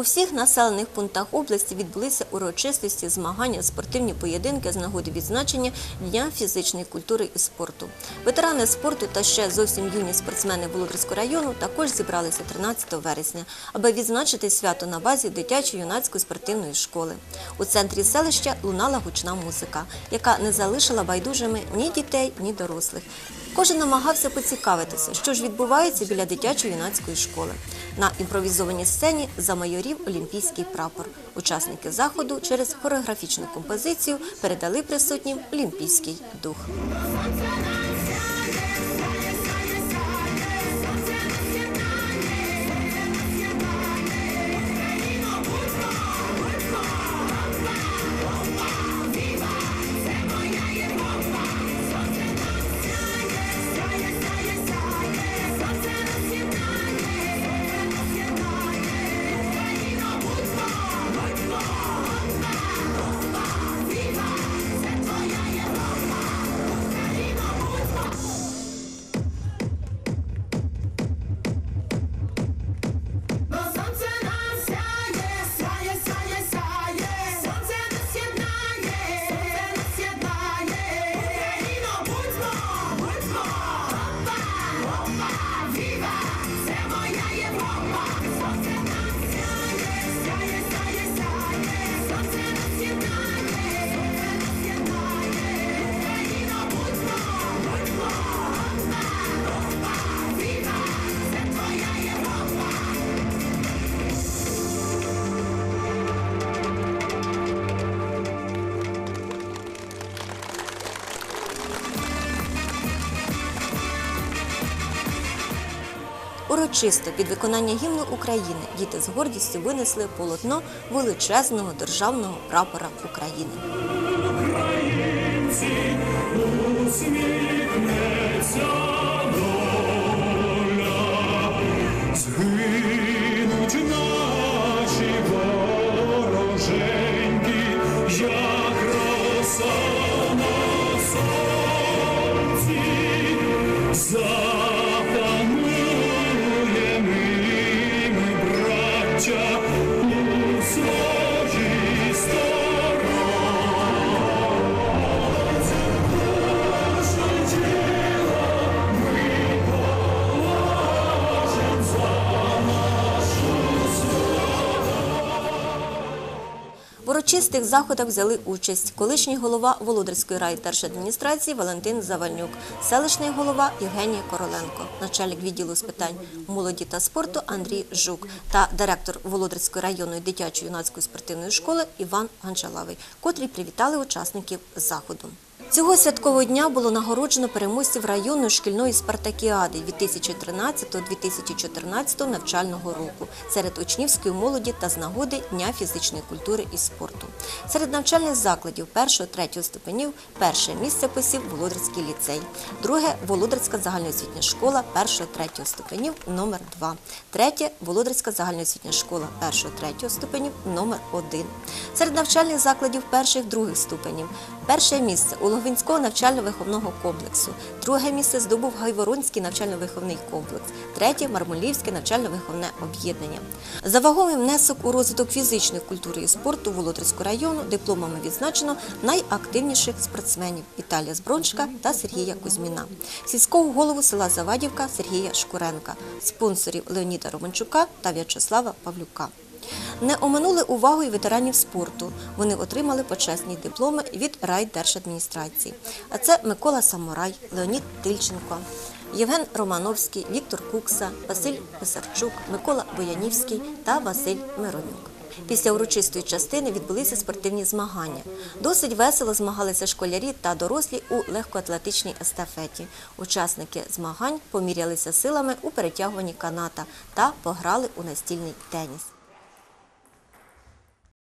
У всіх населених пунктах області відбулися урочистості, змагання, спортивні поєдинки з нагоди відзначення Дня фізичної культури і спорту. Ветерани спорту та ще зовсім юні спортсмени Володарського району також зібралися 13 вересня, аби відзначити свято на базі дитячої юнацької спортивної школи. У центрі селища лунала гучна музика, яка не залишила байдужими ні дітей, ні дорослих. Кожен намагався поцікавитися, що ж відбувається біля дитячої юнацької школи. На імпровізованій сцені замайорів олімпійський прапор. Учасники заходу через хореографічну композицію передали присутнім олімпійський дух. Урочисто під виконання гімну України діти з гордістю винесли полотно величезного державного прапора України. В урочистих заходах взяли участь колишній голова Володарської райдержадміністрації Валентин Завальнюк, селищний голова Євгенія Короленко, начальник відділу з питань молоді та спорту Андрій Жук та директор Володарської районної дитячої юнацької спортивної школи Іван Ганчалавий, котрі привітали учасників заходу. Цього святкового дня було нагороджено переможців районної шкільної спартакіади 2013-2014 навчального року серед учнівської молоді та з нагоди Дня фізичної культури і спорту. Серед навчальних закладів 1-3 ступенів перше місце посів Володарський ліцей, друге Володарська загальноосвітня школа 1-3 ступенів номер 2, третє Володарська загальноосвітня школа 1-3 ступенів номер 1. Серед навчальних закладів перших-других ступенів перше місце у Логвинського навчально-виховного комплексу, друге місце здобув Гайворонський навчально-виховний комплекс, третє Мармулівське навчально-виховне об'єднання. За вагомий внесок у розвиток фізичної культури і спорту Володарського району дипломами відзначено найактивніших спортсменів Віталія Збрончка та Сергія Кузьміна, сільського голову села Завадівка Сергія Шкуренка, спонсорів Леоніда Романчука та В'ячеслава Павлюка. Не оминули увагою ветеранів спорту. Вони отримали почесні дипломи від райдержадміністрації. А це Микола Самурай, Леонід Тильченко, Євген Романовський, Віктор Кукса, Василь Писарчук, Микола Боянівський та Василь Миронюк. Після урочистої частини відбулися спортивні змагання. Досить весело змагалися школярі та дорослі у легкоатлетичній естафеті. Учасники змагань помірялися силами у перетягуванні каната та пограли у настільний теніс.